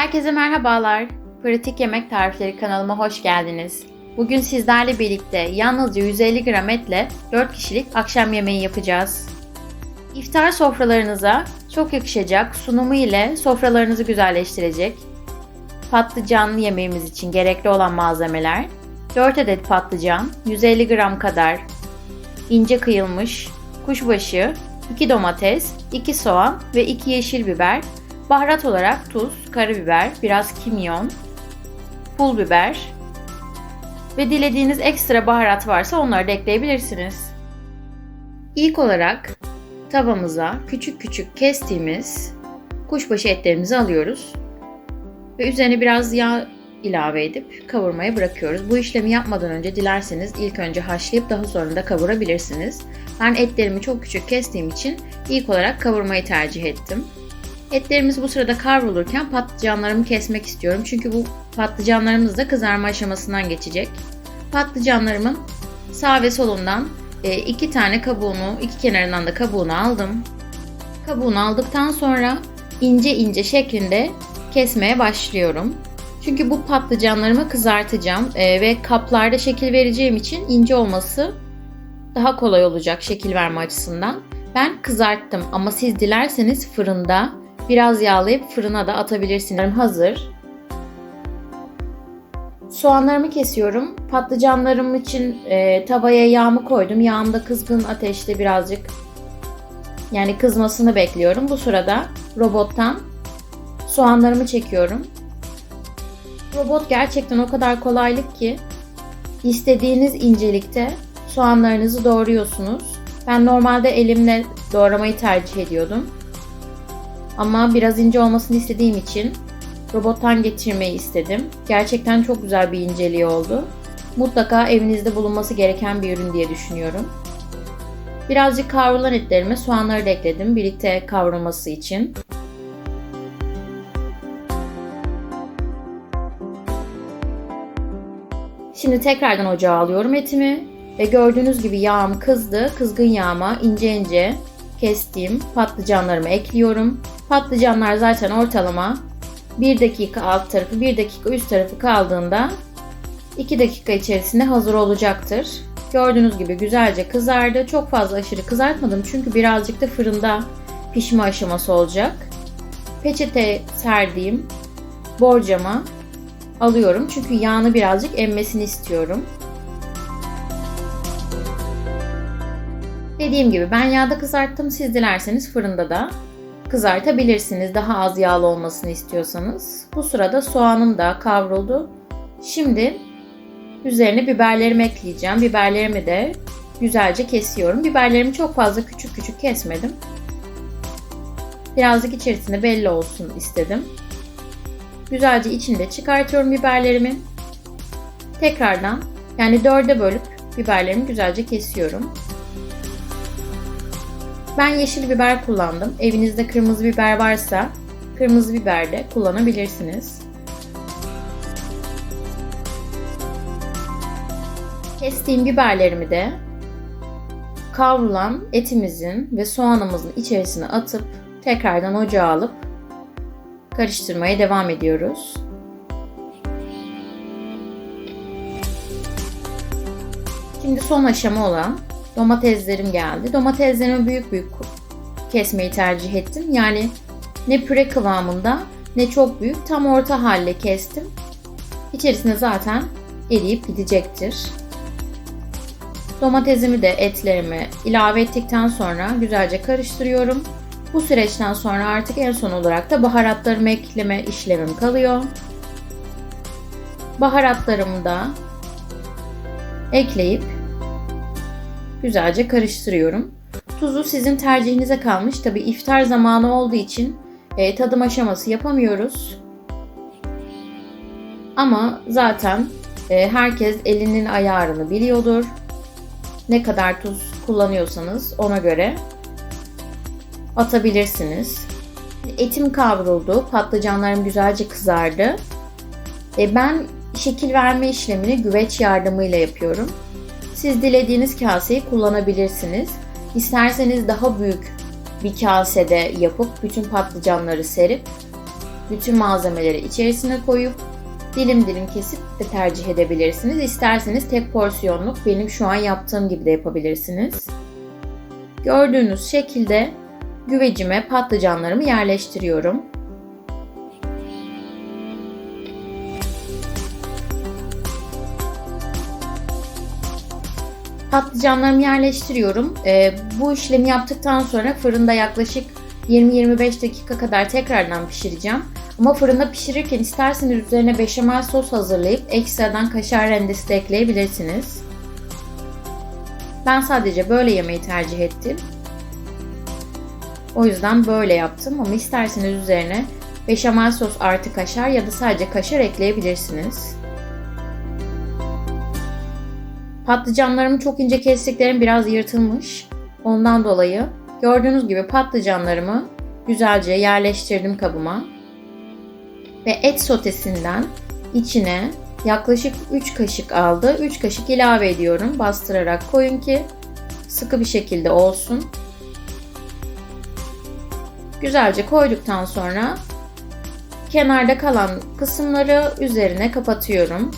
Herkese merhabalar. Pratik Yemek Tarifleri kanalıma hoş geldiniz. Bugün sizlerle birlikte yalnızca 150 gram etle 4 kişilik akşam yemeği yapacağız. İftar sofralarınıza çok yakışacak sunumu ile sofralarınızı güzelleştirecek. Patlıcan yemeğimiz için gerekli olan malzemeler 4 adet patlıcan, 150 gram kadar ince kıyılmış kuşbaşı, 2 domates, 2 soğan ve 2 yeşil biber, Baharat olarak tuz, karabiber, biraz kimyon, pul biber ve dilediğiniz ekstra baharat varsa onları da ekleyebilirsiniz. İlk olarak tavamıza küçük küçük kestiğimiz kuşbaşı etlerimizi alıyoruz ve üzerine biraz yağ ilave edip kavurmaya bırakıyoruz. Bu işlemi yapmadan önce dilerseniz ilk önce haşlayıp daha sonra da kavurabilirsiniz. Ben etlerimi çok küçük kestiğim için ilk olarak kavurmayı tercih ettim. Etlerimiz bu sırada kavrulurken patlıcanlarımı kesmek istiyorum. Çünkü bu patlıcanlarımız da kızarma aşamasından geçecek. Patlıcanlarımın sağ ve solundan e, iki tane kabuğunu, iki kenarından da kabuğunu aldım. Kabuğunu aldıktan sonra ince ince şeklinde kesmeye başlıyorum. Çünkü bu patlıcanlarımı kızartacağım e, ve kaplarda şekil vereceğim için ince olması daha kolay olacak şekil verme açısından. Ben kızarttım ama siz dilerseniz fırında Biraz yağlayıp fırına da atabilirsiniz. Hazır. Soğanlarımı kesiyorum. Patlıcanlarım için e, tavaya yağımı koydum. Yağım da kızgın ateşte birazcık yani kızmasını bekliyorum. Bu sırada robottan soğanlarımı çekiyorum. Robot gerçekten o kadar kolaylık ki istediğiniz incelikte soğanlarınızı doğruyorsunuz. Ben normalde elimle doğramayı tercih ediyordum. Ama biraz ince olmasını istediğim için robottan getirmeyi istedim. Gerçekten çok güzel bir inceliği oldu. Mutlaka evinizde bulunması gereken bir ürün diye düşünüyorum. Birazcık kavrulan etlerime soğanları da ekledim birlikte kavrulması için. Şimdi tekrardan ocağa alıyorum etimi ve gördüğünüz gibi yağım kızdı. Kızgın yağıma ince ince kestiğim patlıcanlarımı ekliyorum. Patlıcanlar zaten ortalama 1 dakika alt tarafı 1 dakika üst tarafı kaldığında 2 dakika içerisinde hazır olacaktır. Gördüğünüz gibi güzelce kızardı. Çok fazla aşırı kızartmadım çünkü birazcık da fırında pişme aşaması olacak. Peçete serdiğim borcama alıyorum çünkü yağını birazcık emmesini istiyorum. Dediğim gibi ben yağda kızarttım. Siz dilerseniz fırında da kızartabilirsiniz. Daha az yağlı olmasını istiyorsanız. Bu sırada soğanım da kavruldu. Şimdi üzerine biberlerimi ekleyeceğim. Biberlerimi de güzelce kesiyorum. Biberlerimi çok fazla küçük küçük kesmedim. Birazcık içerisinde belli olsun istedim. Güzelce içinde çıkartıyorum biberlerimi. Tekrardan yani dörde bölüp biberlerimi güzelce kesiyorum. Ben yeşil biber kullandım. Evinizde kırmızı biber varsa kırmızı biber de kullanabilirsiniz. Kestiğim biberlerimi de kavrulan etimizin ve soğanımızın içerisine atıp tekrardan ocağa alıp karıştırmaya devam ediyoruz. Şimdi son aşama olan domateslerim geldi. Domateslerimi büyük büyük kesmeyi tercih ettim. Yani ne püre kıvamında ne çok büyük tam orta halle kestim. İçerisine zaten eriyip gidecektir. Domatesimi de etlerimi ilave ettikten sonra güzelce karıştırıyorum. Bu süreçten sonra artık en son olarak da baharatlarımı ekleme işlemim kalıyor. Baharatlarımı da ekleyip güzelce karıştırıyorum. Tuzu sizin tercihinize kalmış. Tabi iftar zamanı olduğu için e, tadım aşaması yapamıyoruz. Ama zaten e, herkes elinin ayarını biliyordur. Ne kadar tuz kullanıyorsanız ona göre atabilirsiniz. Etim kavruldu, patlıcanlarım güzelce kızardı. E, ben şekil verme işlemini güveç yardımıyla yapıyorum. Siz dilediğiniz kaseyi kullanabilirsiniz. İsterseniz daha büyük bir kasede yapıp bütün patlıcanları serip bütün malzemeleri içerisine koyup dilim dilim kesip de tercih edebilirsiniz. İsterseniz tek porsiyonluk benim şu an yaptığım gibi de yapabilirsiniz. Gördüğünüz şekilde güvecime patlıcanlarımı yerleştiriyorum. Patlıcanlarımı yerleştiriyorum. Ee, bu işlemi yaptıktan sonra fırında yaklaşık 20-25 dakika kadar tekrardan pişireceğim. Ama fırında pişirirken isterseniz üzerine beşamel sos hazırlayıp ekstradan kaşar rendesi de ekleyebilirsiniz. Ben sadece böyle yemeği tercih ettim. O yüzden böyle yaptım ama isterseniz üzerine beşamel sos artı kaşar ya da sadece kaşar ekleyebilirsiniz. Patlıcanlarımı çok ince kestiklerim biraz yırtılmış. Ondan dolayı gördüğünüz gibi patlıcanlarımı güzelce yerleştirdim kabıma. Ve et sotesinden içine yaklaşık 3 kaşık aldı. 3 kaşık ilave ediyorum. Bastırarak koyun ki sıkı bir şekilde olsun. Güzelce koyduktan sonra kenarda kalan kısımları üzerine kapatıyorum.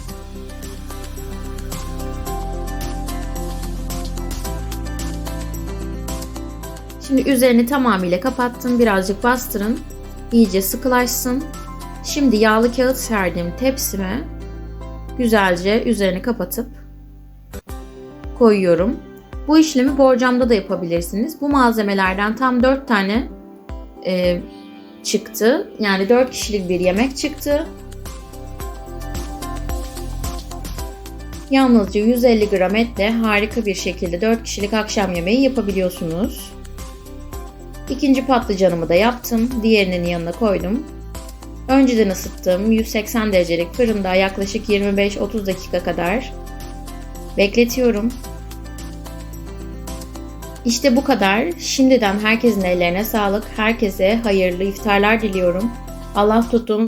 Şimdi üzerini tamamıyla kapattım. Birazcık bastırın. İyice sıkılaşsın. Şimdi yağlı kağıt serdiğim tepsime güzelce üzerini kapatıp koyuyorum. Bu işlemi borcamda da yapabilirsiniz. Bu malzemelerden tam 4 tane e, çıktı. Yani 4 kişilik bir yemek çıktı. Yalnızca 150 gram etle harika bir şekilde 4 kişilik akşam yemeği yapabiliyorsunuz. İkinci patlıcanımı da yaptım. Diğerinin yanına koydum. Önceden ısıttığım 180 derecelik fırında yaklaşık 25-30 dakika kadar bekletiyorum. İşte bu kadar. Şimdiden herkesin ellerine sağlık. Herkese hayırlı iftarlar diliyorum. Allah tutun.